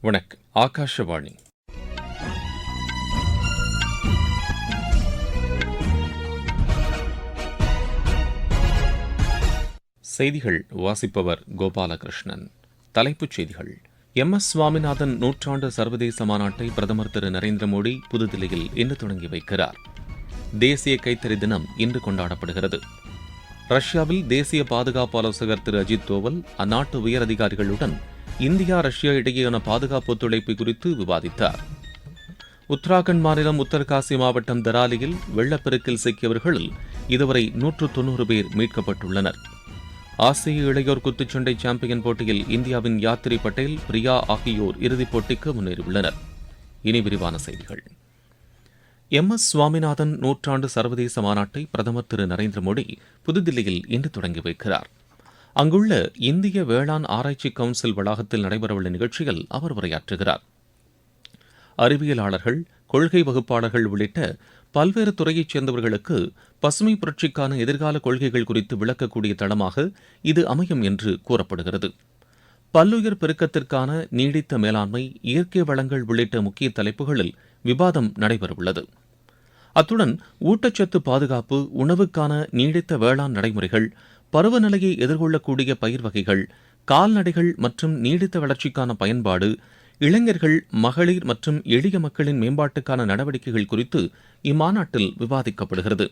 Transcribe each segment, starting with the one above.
வணக்கம். ஆகாஷவாணி. செய்திகள் வாசிப்பவர் கோபாலகிருஷ்ணன். தலைப்புச் செய்திகள். எம். எஸ். சுவாமிநாதன் நூற்றாண்டு சர்வதேச மாநாட்டை பிரதமர் திரு. நரேந்திர மோடி புதுதில்லியில் இன்று தொடங்கி வைக்கிறார். தேசிய கைத்தறி தினம் இன்று கொண்டாடப்படுகிறது. ரஷ்யாவில் தேசிய பாதுகாப்பு ஆலோசகர் திரு. அஜித் தோவல் அந்நாட்டு உயர் அதிகாரிகளுடன் இந்தியா ரஷ்யா இடையேயான பாதுகாப்பு ஒத்துழைப்பு குறித்து விவாதித்தார். உத்தராகண்ட் மாநிலம் உத்தரகாசி மாவட்டம் தராலியில் வெள்ளப்பெருக்கில் சிக்கியவர்களில் இதுவரை நூற்று தொன்னூறு பேர் மீட்கப்பட்டுள்ளனர். ஆசிய இளையோர் குத்துச்சண்டை சாம்பியன் போட்டியில் இந்தியாவின் யாத்ரி பட்டேல் பிரியா ஆகியோர் இறுதிப் போட்டிக்கு முன்னேறியுள்ளனர். இனி விரிவான செய்திகள். எம். எஸ். சுவாமிநாதன் நூற்றாண்டு சர்வதேச மாநாட்டை பிரதமர் திரு. நரேந்திர மோடி புதுதில்லியில் இன்று தொடங்கி வைக்கிறார். அங்குள்ள இந்திய வேளாண் ஆராய்ச்சி கவுன்சில் வளாகத்தில் நடைபெறவுள்ள நிகழ்ச்சியில் அவர் உரையாற்றுகிறார். அறிவியலாளர்கள் கொள்கை வகுப்பாளர்கள் உள்ளிட்ட பல்வேறு துறையைச் சேர்ந்தவர்களுக்கு பசுமை புரட்சிக்கான எதிர்கால கொள்கைகள் குறித்து விளக்கக்கூடிய தளமாக இது அமையும் என்று கூறப்படுகிறது. பல்லுயிர் பெருக்கத்திற்கான நீடித்த மேலாண்மை இயற்கை வளங்கள் உள்ளிட்ட முக்கிய தலைப்புகளில் விவாதம் நடைபெறவுள்ளது. அத்துடன் ஊட்டச்சத்து பாதுகாப்பு உணவுக்கான நீடித்த வேளாண் நடைமுறைகள் பருவநிலையை எதிர்கொள்ளக்கூடிய பயிர் வகைகள் கால்நடைகள் மற்றும் நீடித்த வளர்ச்சிக்கான பயன்பாடு இளைஞர்கள் மகளிர் மற்றும் எளிய மக்களின் மேம்பாட்டுக்கான நடவடிக்கைகள் குறித்து இம்மாநாட்டில் விவாதிக்கப்படுகிறது.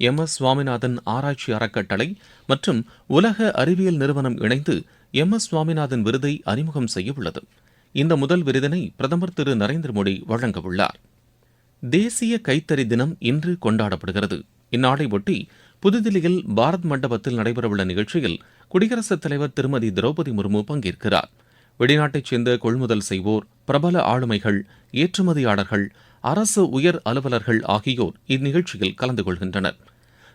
எம். எஸ். சுவாமிநாதன் ஆராய்ச்சி அறக்கட்டளை மற்றும் உலக அறிவியல் நிறுவனம் இணைந்து எம். எஸ். சுவாமிநாதன் விருதை அறிமுகம் செய்ய உள்ளது. இந்த முதல் விருதினை பிரதமர் திரு. நரேந்திர மோடி வழங்கவுள்ளார் தேசிய கைத்தறி தினம் இன்று கொண்டாடப்படுகிறது. இந்நாளை ஒட்டி புதுதில்லியில் பாரத் மண்டபத்தில் நடைபெறவுள்ள நிகழ்ச்சியில் குடியரசுத் தலைவர் திருமதி திரௌபதி முர்மு பங்கேற்கிறார். வெளிநாட்டைச் சேர்ந்த கொள்முதல் செய்வோர் பிரபல ஆளுமைகள் ஏற்றுமதியாளர்கள் அரசு உயர் அலுவலர்கள் ஆகியோர் இந்நிகழ்ச்சியில் கலந்து கொள்கின்றனர்.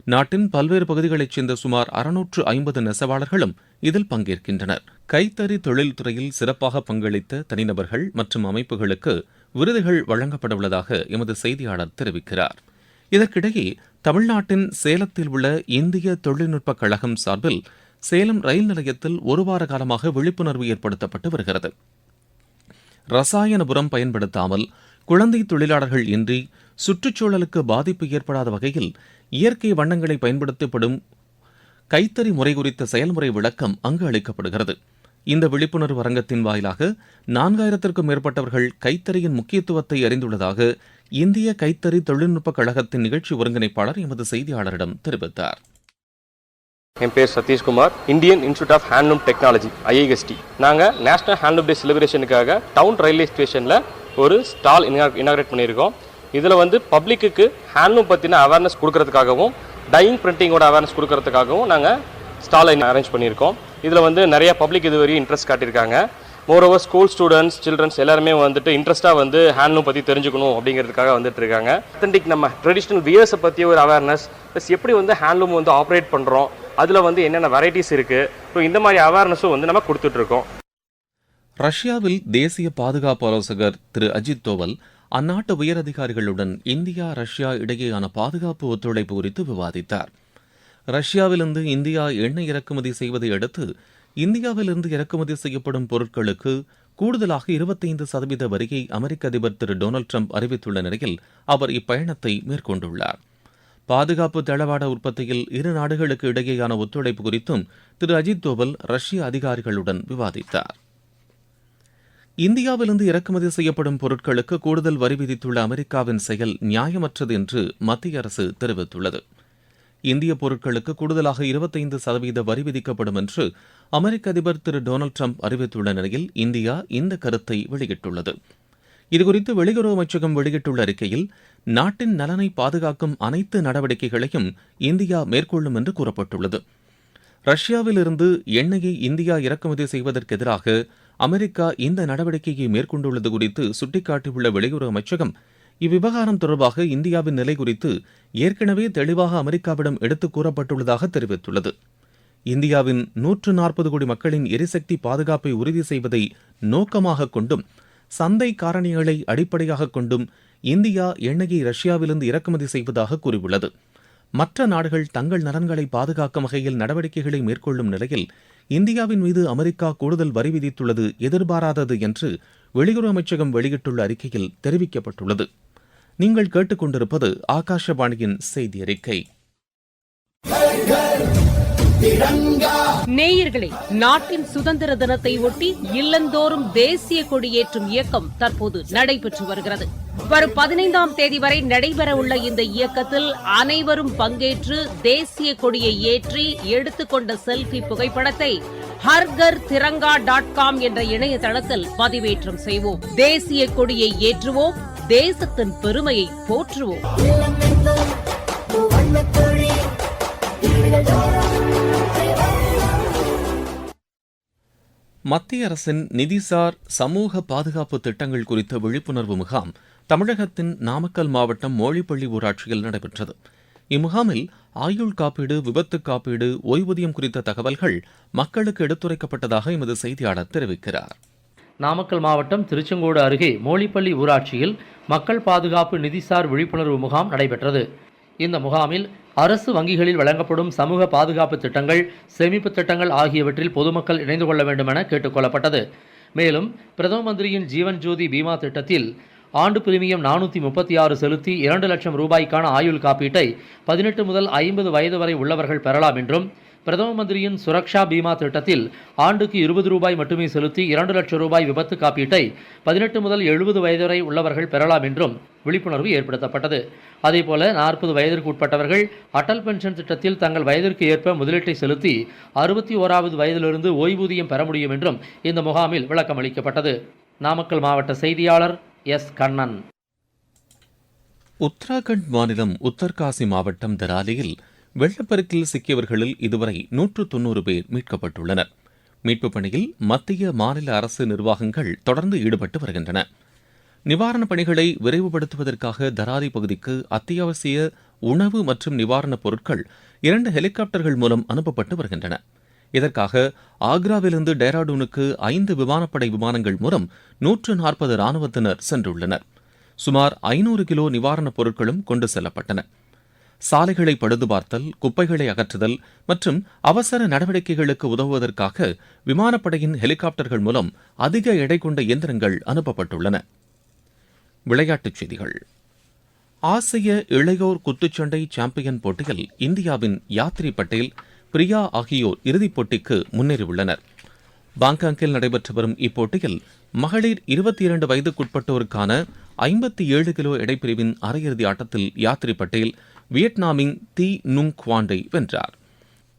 நாட்டின் பல்வேறு பகுதிகளைச் சேர்ந்த சுமார் அறுநூற்று ஐம்பது நெசவாளர்களும் இதில் பங்கேற்கின்றனர். கைத்தறி தொழில்துறையில் சிறப்பாக பங்களித்த தனிநபர்கள் மற்றும் அமைப்புகளுக்கு விருதுகள் வழங்கப்பட உள்ளதாக எமது செய்தியாளர் தெரிவிக்கிறார். இதற்கிடையே தமிழ்நாட்டின் சேலத்தில் உள்ள இந்திய தொழில்நுட்ப கழகம் சார்பில் சேலம் ரயில் நிலையத்தில் ஒரு வார காலமாக விழிப்புணர்வு ஏற்படுத்தப்பட்டு வருகிறது. ரசாயன உரம் பயன்படுத்தாமல் குழந்தை தொழிலாளர்கள் இன்றி சுற்றுச்சூழலுக்கு பாதிப்பு ஏற்படாத வகையில் இயற்கை வண்ணங்களை பயன்படுத்தப்படும் கைத்தறி முறை குறித்த செயல்முறை விளக்கம் அங்கு அளிக்கப்படுகிறது. இந்த விழிப்புணர்வு அரங்கத்தின் வாயிலாக நான்காயிரத்திற்கும் மேற்பட்டவர்கள் கைத்தறியின் முக்கியத்துவத்தை அறிந்துள்ளதாக இந்திய கைத்தறி தொழில்நுட்ப கழகத்தின் நிகழ்ச்சி ஒருங்கிணைப்பாளர் எமது செய்தியாளரிடம் தெரிவித்தார். என் பேர் Satishkumar Indian institute of handloom technology IIST நாங்கள் நேஷனல் ஹேண்ட்லூம் டே செலிப்ரேஷனுக்காக டவுன் ரயில்வே ஸ்டேஷனில் ஒரு ஸ்டால் இனாகிரேட் பண்ணியிருக்கோம். இதில் வந்து பப்ளிக்குக்கு ஹேண்ட்லூம் பற்றின அவேர்னஸ் கொடுக்கறதுக்காகவும் டையிங் பிரிண்டிங்கோட அவேர்னஸ் கொடுக்கறதுக்காகவும் நாங்கள் ஸ்டாலை அரேஞ்ச் பண்ணியிருக்கோம். இதில் வந்து நிறைய பப்ளிக் இது வரையும் இன்ட்ரெஸ்ட் காட்டியிருக்காங்க. மோரோவர் ஸ்கூல் ஸ்டூடெண்ட்ஸ் சில்ட்ரன்ஸ் எல்லாருமே வந்துட்டு இன்ட்ரெஸ்ட்டாக வந்து ஹேண்ட்லூம் பற்றி தெரிஞ்சுக்கணும் அப்படிங்கிறதுக்காக வந்துட்டு இருக்காங்க. அத்தன்டிக் நம்ம ட்ரெடிஷ்னல் வியர்ஸை பற்றி ஒரு அவேர்னஸ் ப்ளஸ் எப்படி வந்து ஹேண்ட்லூம் வந்து ஆப்ரேட் பண்ணுறோம் அதில் வந்து என்னென்ன வெரைட்டிஸ் இருக்குது ஸோ இந்த மாதிரி அவேர்னஸும் வந்து நம்ம கொடுத்துட்ருக்கோம் ரஷ்யாவில் தேசிய பாதுகாப்பு ஆலோசகர் திரு அஜித் தோவல் அந்நாட்டு உயரதிகாரிகளுடன் இந்தியா ரஷ்யா இடையேயான பாதுகாப்பு ஒத்துழைப்பு குறித்து விவாதித்தார். ரஷ்யாவிலிருந்து இந்தியா எண்ணெய் இறக்குமதி செய்வதை அடுத்து இந்தியாவிலிருந்து இறக்குமதி செய்யப்படும் பொருட்களுக்கு கூடுதலாக இருபத்தைந்து சதவீத வரியை அமெரிக்க அதிபர் திரு டொனால்டு ட்ரம்ப் அறிவித்துள்ள நிலையில் அவர் இப்பயணத்தை மேற்கொண்டுள்ளார். பாதுகாப்பு தளவாட உற்பத்தியில் இரு நாடுகளுக்கு இடையேயான ஒத்துழைப்பு குறித்தும் திரு அஜித் தோவல் ரஷ்ய அதிகாரிகளுடன் விவாதித்தார். இந்தியாவிலிருந்து இறக்குமதி செய்யப்படும் பொருட்களுக்கு கூடுதல் வரி விதித்துள்ள அமெரிக்காவின் செயல் நியாயமற்றது என்று மத்திய அரசு தெரிவித்துள்ளது. இந்திய பொருட்களுக்கு கூடுதலாக இருபத்தைந்து சதவீத வரி விதிக்கப்படும் என்று அமெரிக்க அதிபர் திரு டொனால்டு ட்ரம்ப் அறிவித்துள்ள நிலையில் இந்தியா இந்த கருத்தை வெளியிட்டுள்ளது. இதுகுறித்து வெளியுறவு அமைச்சகம் வெளியிட்டுள்ள அறிக்கையில் நாட்டின் நலனை பாதுகாக்கும் அனைத்து நடவடிக்கைகளையும் இந்தியா மேற்கொள்ளும் என்று கூறப்பட்டுள்ளது. ரஷ்யாவிலிருந்து எண்ணெயை இந்தியா இறக்குமதி செய்வதற்கு எதிராக அமெரிக்கா இந்த நடவடிக்கையை மேற்கொண்டுள்ளது குறித்து சுட்டிக்காட்டியுள்ள வெளியுறவு அமைச்சகம் இவ்விவகாரம் தொடர்பாக இந்தியாவின் நிலை குறித்து ஏற்கனவே தெளிவாக அமெரிக்காவிடம் எடுத்துக் கூறப்பட்டுள்ளதாக தெரிவித்துள்ளது. இந்தியாவின் நூற்று நாற்பது கோடி மக்களின் எரிசக்தி பாதுகாப்பை உறுதி செய்வதை நோக்கமாக கொண்டும் சந்தை காரணிகளை அடிப்படையாக கொண்டும் இந்தியா எண்ணெயை ரஷ்யாவிலிருந்து இறக்குமதி செய்வதாக கூறியுள்ளது. மற்ற நாடுகள் தங்கள் நலன்களை பாதுகாக்கும் வகையில் நடவடிக்கைகளை மேற்கொள்ளும் நிலையில் இந்தியாவின் மீது அமெரிக்கா கூடுதல் வரி விதித்துள்ளது எதிர்பாராதது என்று வெளியுறவு அமைச்சகம் வெளியிட்டுள்ள அறிக்கையில் தெரிவிக்கப்பட்டுள்ளது. நீங்கள் கேட்டுக்கொண்டிருப்பது ஆகாஷவாணியின் செய்தி அறிக்கை நேயர்களே நாட்டின் சுதந்திர தினத்தை ஒட்டி இல்லந்தோறும் தேசிய கொடியேற்றும் இயக்கம் தற்போது நடைபெற்று வருகிறது. வரும் பதினைந்தாம் தேதி வரை நடைபெறவுள்ள இந்த இயக்கத்தில் அனைவரும் பங்கேற்று தேசிய கொடியை ஏற்றி எடுத்துக்கொண்ட செல்ஃபி புகைப்படத்தை ஹர்கர் திரங்கா டாட் காம் என்ற இணையதளத்தில் பதிவேற்றம் செய்வோம். தேசிய கொடியை ஏற்றுவோம். தேசத்தின் பெருமையை போற்றுவோம். மத்திய அரசின் நிதிசார் சமூக பாதுகாப்பு திட்டங்கள் குறித்த விழிப்புணர்வு முகாம் தமிழகத்தின் நாமக்கல் மாவட்டம் மோழிப்பள்ளி ஊராட்சியில் நடைபெற்றது. இம்முகாமில் ஆயுள் காப்பீடு விபத்து காப்பீடு ஓய்வூதியம் குறித்த தகவல்கள் மக்களுக்கு எடுத்துரைக்கப்பட்டதாக எமது செய்தியாளர் தெரிவிக்கிறார். நாமக்கல் மாவட்டம் திருச்செங்கோடு அருகே மோழிப்பள்ளி ஊராட்சியில் மக்கள் பாதுகாப்பு நிதிசார் விழிப்புணர்வு முகாம் நடைபெற்றது. இந்த முகாமில் அரசு வங்கிகளில் வழங்கப்படும் சமூக பாதுகாப்பு திட்டங்கள் சேமிப்பு திட்டங்கள் ஆகியவற்றில் பொதுமக்கள் இணைந்து கொள்ள வேண்டும் என கேட்டுக்கொள்ளப்பட்டது மேலும் பிரதம மந்திரியின் ஜீவன் ஜோதி பீமா திட்டத்தில் ஆண்டு பிரீமியம் நானூற்றி முப்பத்தி ஆறு செலுத்தி இரண்டு லட்சம் ரூபாய்க்கான ஆயுள் காப்பீட்டை பதினெட்டு முதல் ஐம்பது வயது வரை உள்ளவர்கள் பெறலாம் என்றும் பிரதம மந்திரியின் சுரக்ஷா பீமா திட்டத்தில் ஆண்டுக்கு இருபது ரூபாய் மட்டுமே செலுத்தி இரண்டு லட்சம் ரூபாய் விபத்து காப்பீட்டை பதினெட்டு முதல் எழுபது வயது வரை உள்ளவர்கள் பெறலாம் என்றும் விழிப்புணர்வு ஏற்படுத்தப்பட்டது. அதேபோல நாற்பது வயதிற்கு உட்பட்டவர்கள் அடல் பென்ஷன் திட்டத்தில் தங்கள் வயதிற்கு ஏற்ப முதலீட்டை செலுத்தி அறுபத்தி ஓராவது வயதிலிருந்து ஓய்வூதியம் பெற முடியும் என்றும் இந்த முகாமில் விளக்கம் அளிக்கப்பட்டது. நாமக்கல் மாவட்ட செய்தியாளர் எஸ். கண்ணன். உத்தராகண்ட் மாநிலம் உத்தர்காசி மாவட்டம் தெராலியில் வெள்ளப்பெருக்கில் சிக்கியவர்களில் இதுவரை நூற்று தொன்னூறு பேர் மீட்கப்பட்டுள்ளனர். மீட்புப் பணியில் மத்திய மாநில அரசு நிர்வாகங்கள் தொடர்ந்து ஈடுபட்டு வருகின்றன. நிவாரணப் பணிகளை விரைவுபடுத்துவதற்காக தராரி பகுதிக்கு அத்தியாவசிய உணவு மற்றும் நிவாரணப் பொருட்கள் இரண்டு ஹெலிகாப்டர்கள் மூலம் அனுப்பப்பட்டு வருகின்றன. இதற்காக ஆக்ராவிலிருந்து டேராடூனுக்கு ஐந்து விமானப்படை விமானங்கள் மூலம் நூற்று நாற்பது ராணுவத்தினர் சென்றுள்ளனர். சுமார் ஐநூறு கிலோ நிவாரணப் பொருட்களும் கொண்டு செல்லப்பட்டன. சாலைகளை பழுது பார்த்தல் குப்பைகளை அகற்றுதல் மற்றும் அவசர நடவடிக்கைகளுக்கு உதவுவதற்காக விமானப்படையின் ஹெலிகாப்டர்கள் மூலம் அதிக எடை கொண்ட இயந்திரங்கள் அனுப்பப்பட்டுள்ளன. விளையாட்டுச் செய்திகள். ஆசிய இளையோர் குத்துச்சண்டை சாம்பியன் போட்டியில் இந்தியாவின் யாத்ரி பட்டேல் பிரியா ஆகியோர் இறுதிப் போட்டிக்கு முன்னேறியுள்ளனர். பாங்காங்கில் நடைபெற்று வரும் இப்போட்டியில் மகளிர் இருபத்தி இரண்டு வயதுக்குட்பட்டோருக்கான ஐம்பத்தி ஏழு கிலோ எடைப்பிரிவின் அரையிறுதி ஆட்டத்தில் யாத்ரி பட்டேல் வியட்நாமின் தி நுங் குவாண்டை வென்றார்.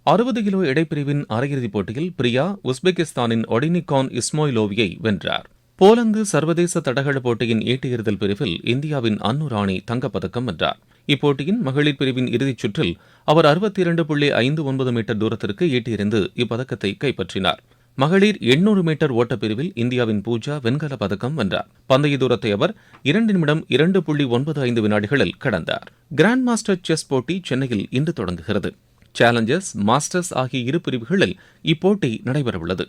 அறுபது கிலோ இடைப்பிரிவின் அரையிறுதிப் போட்டியில் பிரியா உஸ்பெகிஸ்தானின் ஒடினிகான் இஸ்மோயிலோவியை வென்றார். போலந்து சர்வதேச தடகள போட்டியின் ஈட்டியெறிதல் பிரிவில் இந்தியாவின் அன்னு ராணி தங்கப்பதக்கம் வென்றார். இப்போட்டியின் மகளிர் பிரிவின் இறுதிச் சுற்றில் அவர் அறுபத்தி இரண்டு புள்ளி ஐந்து ஒன்பது மீட்டர் தூரத்திற்கு ஈட்டியெறிந்து இப்பதக்கத்தை கைப்பற்றினார். மகளிர் எண்ணூறு மீட்டர் ஓட்டப்பிரிவில் இந்தியாவின் பூஜா வெண்கல பதக்கம் வென்றார். பந்தய தூரத்தை அவர் இரண்டு நிமிடம் இரண்டு புள்ளி ஒன்பது ஐந்து வினாடிகளில் கடந்தார். கிராண்ட் மாஸ்டர் செஸ் போட்டி சென்னையில் இன்று தொடங்குகிறது. சேலஞ்சர்ஸ் மாஸ்டர்ஸ் ஆகிய இரு பிரிவுகளில் இப்போட்டி நடைபெறவுள்ளது.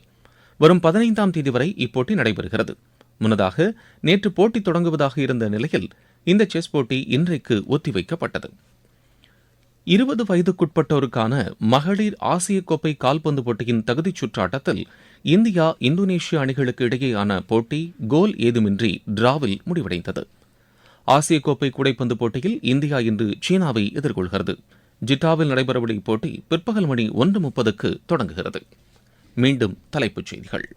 வரும் பதினைந்தாம் தேதி வரை இப்போட்டி நடைபெறுகிறது. முன்னதாக நேற்று போட்டி தொடங்குவதாக இருந்த நிலையில் இந்த செஸ் போட்டி இன்றைக்கு ஒத்திவைக்கப்பட்டது. இருபது வயதுக்குட்பட்டோருக்கான மகளிர் ஆசிய கோப்பை கால்பந்து போட்டியின் தகுதிச் சுற்றாட்டத்தில் இந்தியா இந்தோனேஷிய அணிகளுக்கு இடையேயான போட்டி கோல் ஏதுமின்றி டிராவில் முடிவடைந்தது. ஆசிய கோப்பை கூடைப்பந்து போட்டியில் இந்தியா இன்று சீனாவை எதிர்கொள்கிறது. ஜிட்டாவில் நடைபெறவுள்ள இப்போட்டி பிற்பகல் மணி ஒன்று முப்பதுக்கு தொடங்குகிறது. மீண்டும் தலைப்புச் செய்திகள்.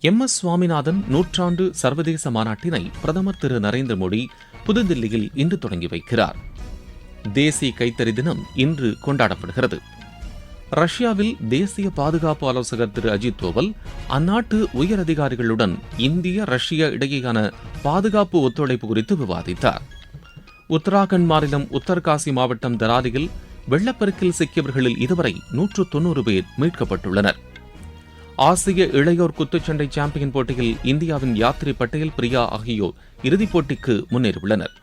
எம். எஸ். சுவாமிநாதன் நூற்றாண்டு சர்வதேச மாநாட்டினை பிரதமர் திரு. நரேந்திர மோடி புதுதில்லியில் இன்று தொடங்கி வைக்கிறார். தேசிய கைத்தறி தினம் இன்று கொண்டாடப்படுகிறது. ரஷ்யாவில் தேசிய பாதுகாப்பு ஆலோசகர் திரு அஜித் தோவல் அந்நாட்டு உயர் அதிகாரிகளுடன் இந்திய ரஷ்யா இடையேயான பாதுகாப்பு ஒத்துழைப்பு குறித்து விவாதித்தார். உத்தராகண்ட் மாநிலம் உத்தர்காசி மாவட்டம் தராலியில் வெள்ளப்பெருக்கில் சிக்கியவர்களில் இதுவரை நூற்று தொன்னூறு பேர் மீட்கப்பட்டுள்ளனர். ஆசிய இளையோர் குத்துச்சண்டை சாம்பியன் போட்டியில் இந்தியாவின் யாத்ரி பட்டேல் பிரியா ஆகியோர் இறுதிப் போட்டிக்கு முன்னேறியுள்ளனர்.